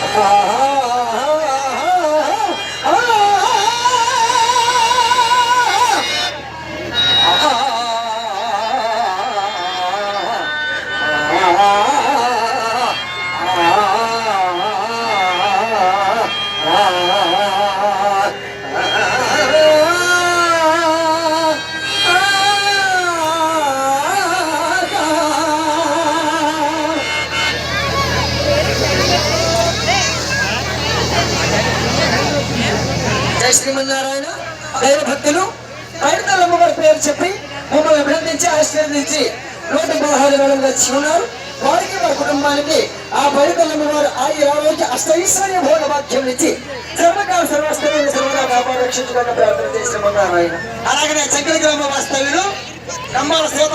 Ah. జై శ్రీమన్నారాయణ. దైవ భక్తులు. పైడితల్లమ్మ అమ్మవారి పేరు చెప్పి మమ్మల్ని అభినందించి ఆశీర్వదించి నూట పదహారు వేల వచ్చి ఉన్నారు వారికి వారి కుటుంబానికి ఆ పైడితల్లమ్మ అమ్మవారు ఆయుర ఆరోగ్య అష్టైశ్వర్య భోగ వాక్యం ఇచ్చి సర్వకాల సర్వస్థలను సర్వదా కాపాడు రక్షించుకోవడం ప్రార్థన చేసి ఉన్నారాయణ అలాగే చక్కని గ్రామ వాస్తవ్యులు కమ్మాల సీత